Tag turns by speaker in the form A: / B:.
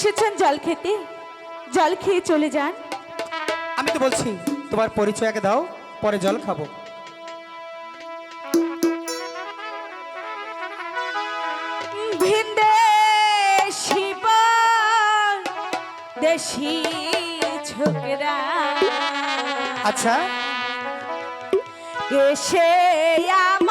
A: এসেছেন জল খেতে? জল খেয়ে চলে যান।
B: আমি তো বলছি তোমার পরিচয় আগে দাও পরে জল খাব।
A: ভিন্দে শিব দেশি ছোকরা।
B: আচ্ছা।
A: এসে আমার